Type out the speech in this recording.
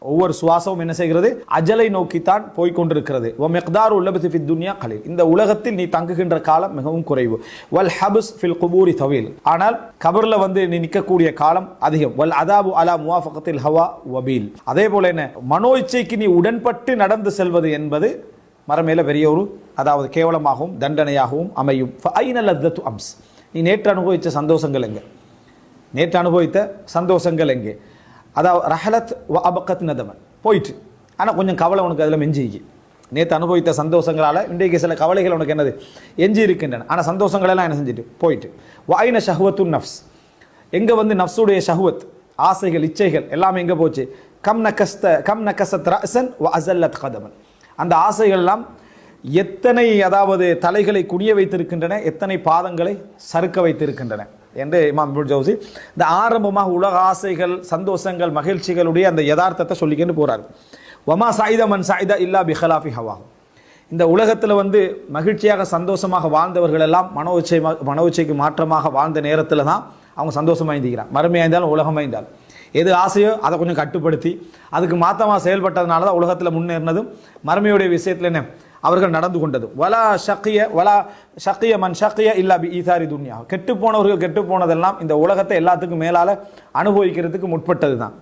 ஒவ்வொரு சுவாசமும் என்ன செய்கிறது? அஜலை நோக்கித்தான் போய்கொண்டிருக்கிறது. ஓ மெக்தார் உள்ளபதி ஃபி துன்யா கலில். இந்த உலகத்தில் நீ தங்குகின்ற காலம் மிகவும் குறைவு. வல் ஹபுஸ் ஃபில் குபூரி தவீல். ஆனால் கபரில் வந்து நீ நிற்கக்கூடிய காலம் அதிகம். வல் அதாபு அலா முவாஃபகத்தில் ஹவா வபீல். அதே போல என்ன? மனோ இச்சைக்கு நீ உடன்பட்டு நடந்து செல்வது என்பது மரமேல பெரிய ஒரு அதாவது கேவலமாகவும் தண்டனையாகவும் அமையும். ஐன லத்தத்து அம்ஸ். நீ நேற்று அனுபவித்த சந்தோஷங்கள் எங்கே? நேற்று அனுபவித்த சந்தோஷங்கள் எங்கே? அதாவது ரஹலத் வ அபக்கத் நதமன் போயிட்டு. ஆனால் கொஞ்சம் கவலை உனக்கு அதில் மெஞ்சிக்கு. நேற்று அனுபவித்த சந்தோஷங்களால் இன்றைக்கு சில கவலைகள் உனக்கு என்னது? எஞ்சி இருக்கின்றன ஆனால் சந்தோஷங்களெல்லாம் என்ன செஞ்சுட்டு? போயிட்டு. வாயின ஷஹ்வத்து நஃப்ஸ்? எங்கே வந்து நஃப்ஸுடைய ஷஹ்வத்? ஆசைகள் இச்சைகள் எல்லாமே எங்கே போச்சு? கம் நக்கஸ்த கம் நக்கசத் ரசன் வ அசல்லத் கதமன் அந்த ஆசைகள் எல்லாம் எத்தனை அதாவது தலைகளை குனிய வைத்திருக்கின்றன எத்தனை பாதங்களை சறுக்க வைத்திருக்கின்றன? என்று இமாம் இபுல் ஜவுசி இந்த ஆரம்பமாக உலக ஆசைகள் சந்தோஷங்கள் மகிழ்ச்சிகளுடைய அந்த யதார்த்தத்தை சொல்லிக்கிட்டு போகிறார் வமா சாயித மன் சாயிதா இல்லா பிஹலாஃபி ஹவா இந்த உலகத்தில் வந்து மகிழ்ச்சியாக சந்தோஷமாக வாழ்ந்தவர்கள் எல்லாம் மன உச்சை மன உச்சைக்கு மாற்றமாக வாழ்ந்த நேரத்தில் தான் அவங்க சந்தோஷமாக இருந்திக்கிறான் மறுமையாய்ந்தாலும் இருந்தாலும் உலகமாக எது ஆசையோ அதை கொஞ்சம் கட்டுப்படுத்தி அதுக்கு மாற்றமாக செயல்பட்டதுனால தான் உலகத்தில் முன்னேறினதும் மறுமையுடைய விஷயத்தில் என்ன? அவர்கள் நடந்து கொண்டது. வலா ஷக்கிய வலா ஷக்கிய மன் ஷக்கிய இல்லா பி ஈசாரி துன்யா. கெட்டு போனவர்கள் கெட்டு போனதெல்லாம் இந்த உலகத்தை எல்லாத்துக்கும் மேலால அனுபவிக்கிறதுக்கு முற்பட்டது தான்